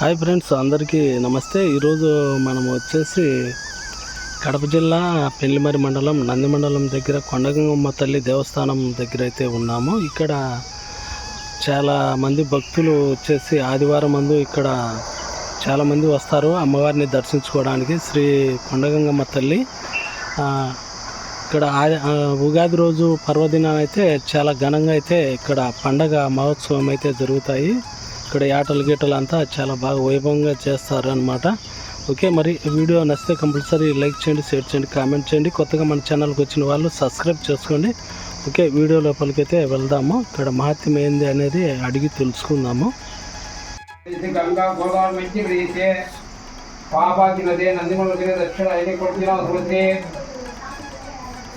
Hi friends అందరికీ నమస్తే. ఈరోజు మనం వచ్చేసి కడప జిల్లా పెళ్ళిమరి మండలం నంది మండలం దగ్గర కొండగంగమ్మ తల్లి దేవస్థానం దగ్గర అయితే ఉన్నాము. ఇక్కడ చాలా మంది భక్తులు వచ్చేసి ఆదివారం మందు ఇక్కడ చాలామంది వస్తారు అమ్మవారిని దర్శించుకోవడానికి. శ్రీ కొండగంగమ్మ తల్లి ఇక్కడ ఉగాది రోజు పర్వదినానైతే అయితే చాలా ఘనంగా అయితే ఇక్కడ పండగ మహోత్సవం అయితే జరుగుతాయి. ఇక్కడ యాటలు గీటలు అంతా చాలా బాగా వైభవంగా చేస్తారు అనమాట ఓకే మరి వీడియో నచ్చితే కంపల్సరీ లైక్ చేయండి షేర్ చేయండి కామెంట్ చేయండి. కొత్తగా మన ఛానల్కి వచ్చిన వాళ్ళు సబ్స్క్రైబ్ చేసుకోండి. ఓకే వీడియో లోపలికైతే వెళ్దాము. ఇక్కడ మహత్యం ఏంది అనేది అడిగి తెలుసుకుందాము. గంగా గోదావరి మంచి పాపాకి నదే నందిమల దక్షిణ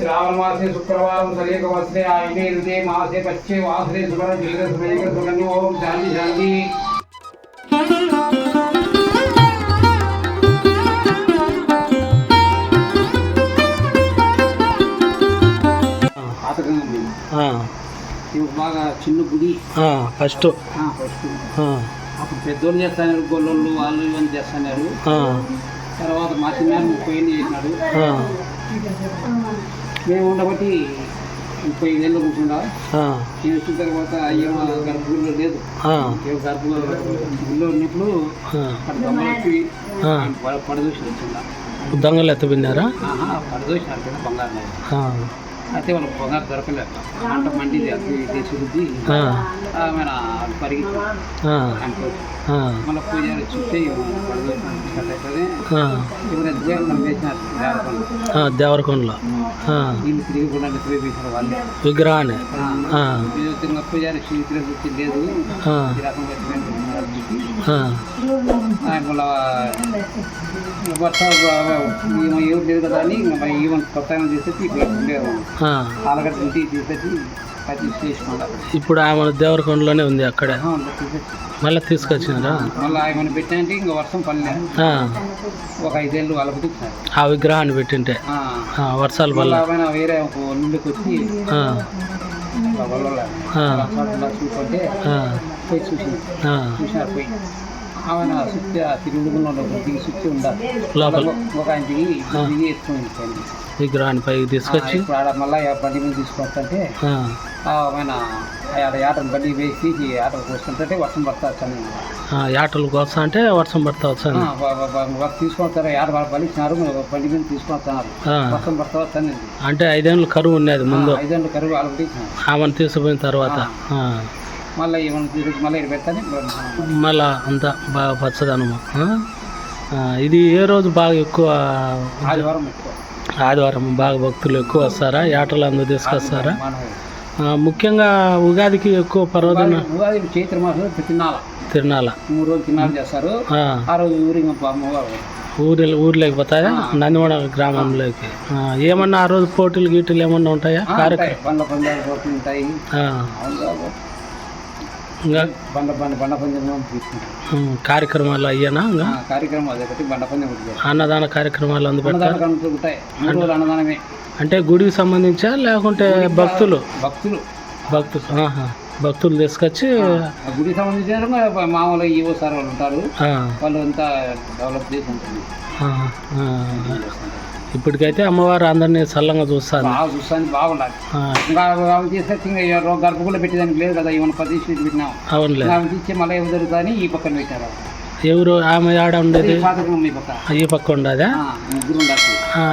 ఐని కొట్టిన సమస్తే శ్రావణ మాసే శుక్రవారం వస్తే ఐని రుదే మాసే పచ్చే వాసరే సుగర జిల్గ సుమేక సుగని ఓం శాంతి బాగా చిన్న గుడి. ఫస్ట్. ఫస్ట్. అప్పుడు పెద్దోళ్ళు చేస్తున్నారు గొల్లోళ్ళు వాళ్ళు ఇవన్నీ చేస్తున్నారు. తర్వాత మా చిన్నారు ముప్పై ఏళ్ళు చేసినాడు మేము ఉండబట్టి ముప్పై ఐదేళ్ళు కూర్చుండా. నేను వచ్చిన తర్వాత అయ్యో గర్భగుడిలో లేదు. గర్భగుడిలో ఉన్నప్పుడు వచ్చి పడ- పడదోసి వచ్చిందా. దొంగలు అంటే బంగారు. అయితే వాళ్ళకి బంగారు దొరకలేదు అంట మండి తెచ్చి ఆమె పరిగెత్తి. మళ్ళీ పూజారి వేసినారు దేవతలు. దేవరకొండలో. వీళ్ళు తిరిగి కూడా వాళ్ళే. విగ్రహాన్ని. వీళ్ళు తిరిగి పూజారి వచ్చి లేదు. ఈ రకం ఆయన ఎవరు లేదు కదా అని కొత్త ఇక్కడ ఆలగడ్డ తీసేసి ఇప్పుడు ఆమె దేవరకొండలోనే ఉంది అక్కడే. మళ్ళీ తీసుకొచ్చినారా? మళ్ళీ ఆయన పెట్టాయంటే ఇంకా వర్షం పడలే ఆ, ఒక ఐదేళ్ళు వాళ్ళకి ఆ విగ్రహాన్ని పెట్టింటే. వర్షాలు వల్ల వేరే ఒక నుండికి వచ్చి. చూసుకుంటే చూసి ఆ, చూసినారు పోయి ఆమె సుత్తి తిరుగుడుకున్నాడు దిగి సుత్తి ఉండాలి లోపల. ఒక ఆయన దిగి దిగి ఎత్తుకుని. విగ్రహాన్ని పైకి ఆ, తీసుకొచ్చి మళ్ళీ బండి మీద తీసుకొస్తుంటే ఆ, ఆయన ఆడ ఆటను బండి వేసి ఆటను పోస్తుంటే వర్షం పడతా వచ్చాను. ఆ, యాటలకు వస్తా అంటే వర్షం పడతా వచ్చాను. తీసుకొస్తారు వాళ్ళ బండి ఇచ్చినారు బండి మీద తీసుకొస్తున్నారు. ఆ, వర్షం పడతా వచ్చాను. అంటే ఐదేళ్ళు కరువు ఉన్నది ముందు. ఐదేళ్ళు కరువు ఇచ్చినారు ఆమెను తీసుకుపోయిన తర్వాత. ఆ, మళ్ళీ ఏమైనా తీసుకొచ్చి మళ్ళీ ఇక్కడ పెడతాను మళ్ళా అంతా బాగా పచ్చదనము ఇది ఏ రోజు బాగా ఎక్కువ? ఆదివారం ఎక్కువ. ఆదివారం బాగా భక్తులు ఎక్కువ వస్తారా? యాటలు అందరూ తీసుకొస్తారా? ముఖ్యంగా ఉగాదికి ఎక్కువ పర్వదిన ఉగాది చైత్ర మాసం తిన్నాల తిరణాల మూడు రోజులు తిన్నాలు చేస్తారు. ఆ, ఆ రోజు ఊరికి అమ్మవారు ఊరి ఊర్లోకి పోతాయా నందివాడ గ్రామంలోకి. ఏమన్నా ఆ రోజు పోటీలు గీటీలు ఏమన్నా ఉంటాయా? కార్యక్రమం ఉంటాయి. బండ్ల పందాలు పోటీ ఉంటాయి. ఇంకా? బండ బండ బండ పందెం తీసుకుంటాం ఉమ్, కార్యక్రమాలు అయ్యానా ఇంకా? ఆ, కార్యక్రమం అదే ఒకటి బండ. అన్నదాన కార్యక్రమాలు రోజులు అన్నదానమే. అంటే గుడికి సంబంధించా లేకుంటే భక్తులు? భక్తులు. భక్తులు. భక్తులు తీసుకొచ్చి గుడికి సంబంధించిన మామూలుగా ఈవో సార్ వాళ్ళు ఉంటారు. వాళ్ళు అంతా డెవలప్ చేసి ఉంటుంది. ఇప్పటికైతే అమ్మవారు అందరినీ చల్లంగా చూస్తాను. బాగా చూస్తాను బాగుండాలి. ఇంకా ఇంకా గర్భగుడిలో పెట్టేదానికి లేదు కదా ఇవన్న పది పెట్టినాం. అవునులే. ఇంకా అవి తీసి మళ్ళీ ఎవరు దొరుకుతాయని ఈ పక్కన పెట్టారు. ఎవరు ఆమె ఆడ ఉండేది? ఈ పక్క. ఉండదా?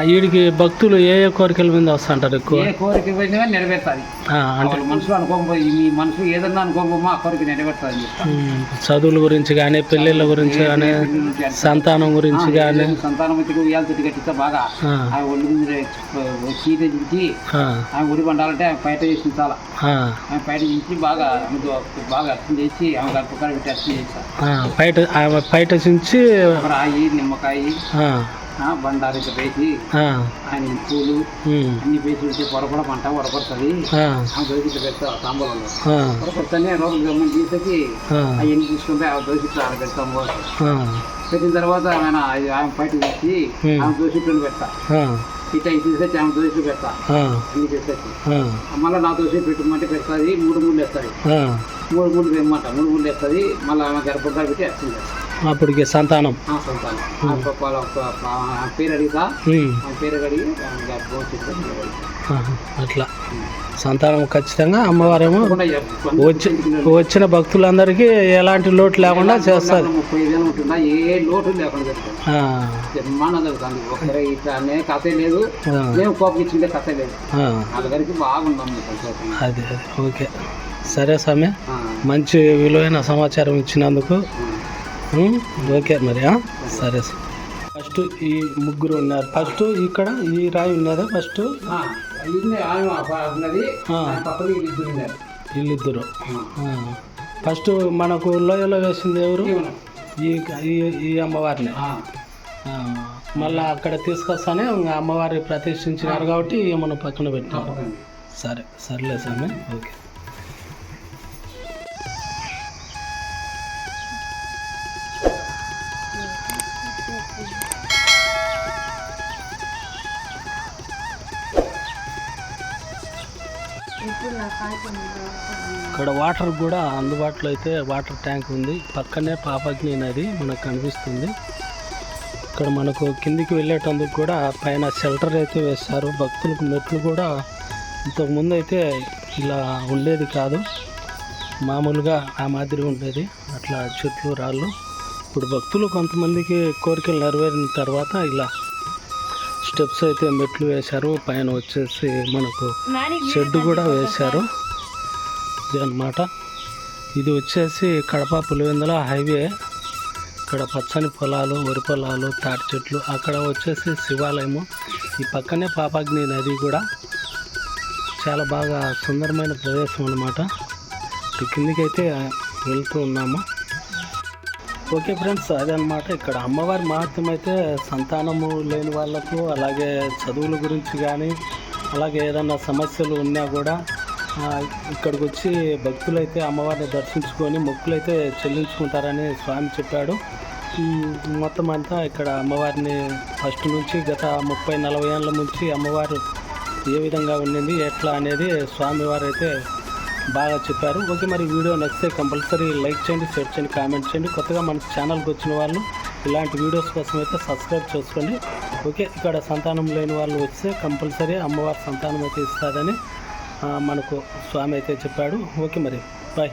వీడికి భక్తులు ఏ ఏ కోరికల మీద వస్తుంటారు ఎక్కువ? కోరిక నెరవేరుతుంది. అంటే మనసులో అనుకోకపోయి మీ మనసు ఏదన్నా అనుకోకపోమా ఆ కోరిక నెరవేరుతుంది చదువుల గురించి కానీ పెళ్ళిళ్ళ గురించి కానీ సంతానం గురించి కానీ సంతానం వచ్చి ఉయ్యాల కట్టిస్తే బాగా ఆ, ఒళ్ళు చీత దించి ఆమె గుడి పండాలంటే ఆమె బయట చేసి చాలా. ఆమె బయట దించి బాగా బాగా అర్థం చేసి ఆమె గర్భకాడ పెట్టి అర్థం చేస్తారు. బయట ఆమె బయట చించి రాయి నిమ్మకాయ బండారు ఇట్లా వేసి ఆయన పూలు అన్ని వేసి ఉంటే పొరపడ పంట పొరపడుతుంది ఆ, ఆమె దోసి ఇట్లా పెడతా తాంబూలంలో. ఆ, పొరపడుతానే లోపలికి గమ్మని తీసేసి ఆ, అవన్నీ తీసుకుంటే ఆమె దోసి ఇట్లా ఆడ పెడతాం పెట్టిన తర్వాత ఆమె ఆమె బయట తీసి. ఆమె దోసి ఇట్లా పెడతా ఇట్లా ఇది తీసుకొచ్చి ఆమె దోసి పెడతా. అన్ని ఆ, మళ్ళీ నా దోశ పెట్టమంటే పెడుతుంది మూడు మూడు వేస్తుంది. ఆ, మూడు మూడు వేయమంట మూడు మూడు వేస్తుంది మళ్ళీ ఆమె గర్భంగా పెట్టి చేస్తుంది అప్పటికి సంతానం. పేరు పేరు అడిగి అట్లా. సంతానం ఖచ్చితంగా అమ్మవారేమో వచ్చి వచ్చిన భక్తులందరికీ ఎలాంటి లోటు లేకుండా ఏ లోటు అనే కథే లేదు. కథ అది అది ఓకే. సరే స్వామి. మంచి విలువైన సమాచారం ఇచ్చినందుకు ఓకే మరి ఆ? సరే సార్. ఫస్ట్ ఈ ముగ్గురు ఉన్నారు. ఫస్ట్ ఇక్కడ ఈ రాయి ఉన్నదా? ఫస్ట్ వీళ్ళిద్దరు. ఫస్ట్ మనకు లోయలో వేసింది ఎవరు. ఈ అమ్మవారిని. మళ్ళా అక్కడ తీసుకొస్తానే అమ్మవారి ప్రతిష్ఠించినారు కాబట్టి మనం పక్కన పెట్టాం. సరే సర్లే స్వామి. ఓకే ఇక్కడ వాటర్ కూడా అందుబాటులో అయితే వాటర్ ట్యాంక్ ఉంది. పక్కనే పాపగ్ని నది మనకు కనిపిస్తుంది. ఇక్కడ మనకు కిందికి వెళ్ళేటందుకు కూడా పైన షెల్టర్ అయితే వేస్తారు. భక్తులకు మెట్లు కూడా ఇంతకుముందు అయితే ఇలా ఉండేది కాదు. మామూలుగా ఆ మాదిరి ఉండేది. అట్లా చెట్లు రాళ్ళు. ఇప్పుడు భక్తులు కొంతమందికి కోరికలు నెరవేరిన తర్వాత ఇలా స్టెప్స్ అయితే మెట్లు వేశారు పైన వచ్చేసి మనకు షెడ్ కూడా వేశారు. ఇది అన్నమాట. ఇది వచ్చేసి కడప పులివెందుల హైవే. ఇక్కడ పచ్చని పొలాలు వరి పొలాలు తాటి చెట్లు అక్కడ వచ్చేసి శివాలయము. ఈ పక్కనే పాపాగ్ని నది కూడా. చాలా బాగా సుందరమైన ప్రదేశం అన్నమాట. ఇటు కిందికైతే వెళ్తూ ఉన్నాము. ఓకే ఫ్రెండ్స్ అదనమాట ఇక్కడ అమ్మవారి మహత్యం అయితే సంతానము లేని వాళ్ళకు అలాగే చదువుల గురించి కానీ అలాగే ఏదన్నా సమస్యలు ఉన్నా కూడా ఇక్కడికి వచ్చి భక్తులైతే అమ్మవారిని దర్శించుకొని మొక్కులైతే చెల్లించుకుంటారని స్వామి చెప్పాడు. మొత్తం అంతా ఇక్కడ అమ్మవారిని ఫస్ట్ నుంచి గత ముప్పై నలభై ఏళ్ళ నుంచి అమ్మవారు ఏ విధంగా ఉండింది ఎట్లా అనేది స్వామివారు అయితే బాగా చెప్పారు. ఓకే మరి వీడియో నచ్చితే కంపల్సరీ లైక్ చేయండి షేర్ చేయండి కామెంట్ చేయండి. కొత్తగా మన ఛానల్కి వచ్చిన వాళ్ళు ఇలాంటి వీడియోస్ కోసం అయితే సబ్స్క్రైబ్ చేసుకోండి. ఓకే ఇక్కడ సంతానం లేని వాళ్ళు వస్తే కంపల్సరీ అమ్మవారి సంతానం అయితే ఇస్తుందని మనకు స్వామి అయితే చెప్పాడు. ఓకే మరి బాయ్